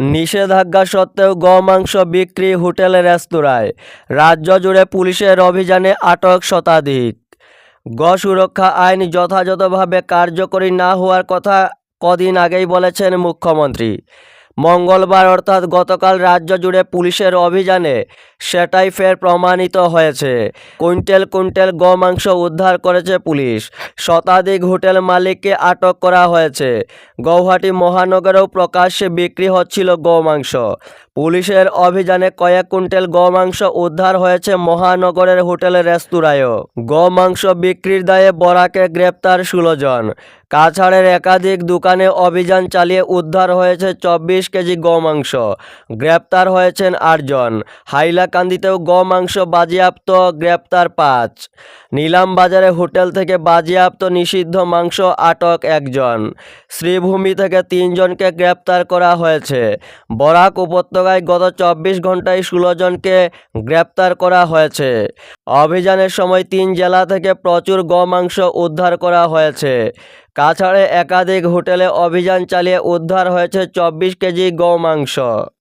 নিষেধাজ্ঞা সত্ত্বেও গোমাংস বিক্রি হোটেল রেস্তোরাঁয়। রাজ্য জুড়ে পুলিশের অভিযানে আটক শতাধিক। গ সুরক্ষা আইন যথাযথভাবে কার্যকরী না হওয়ার কথা কদিন আগেই বলেছেন মুখ্যমন্ত্রী। মঙ্গলবার অর্থাৎ গতকাল রাজ্য জুড়ে পুলিশের অভিযানে সেটাই ফের প্রমাণিত হয়েছে। কুইন্টেল কুইন্টেল গোমাংস উদ্ধার করেছে পুলিশ। শতাধিক হোটেল মালিককে আটক করা হয়েছে। গৌহাটি মহানগরেও প্রকাশ্যে বিক্রি হচ্ছিল গোমাংস। পুলিশের অভিযানে কয়েক কুইন্টাল গোমাংস উদ্ধার হয়েছে মহানগরের হোটেল রেস্তোরাঁয়ও। গোমাংস বিক্রির দায়ে বরাকে গ্রেপ্তার ষোলো জন। কাছাড়ের একাধিক দোকানে অভিযান চালিয়ে উদ্ধার হয়েছে চব্বিশ কেজি গোমাংস। গ্রেপ্তার হয়েছেন আটজন হাইলাকান্দিতেও গোমাংস বাজেয়াপ্ত, গ্রেপ্তার পাঁচ। নিলাম বাজারে হোটেল থেকে বাজেয়াপ্ত নিষিদ্ধ মাংস আটক একজন শ্রীভূমি থেকে তিনজনকে গ্রেপ্তার করা হয়েছে। বরাক উপত্যকায় গত চব্বিশ ঘন্টায় ষোলো জনকে গ্রেপ্তার করা হয়েছে। অভিযানের সময় তিন জেলা থেকে প্রচুর গমাংস উদ্ধার করা হয়েছে। কাছাড়ে একাধিক হোটেলে অভিযান চালিয়ে উদ্ধার হয়েছে চব্বিশ কেজি গোমাংস।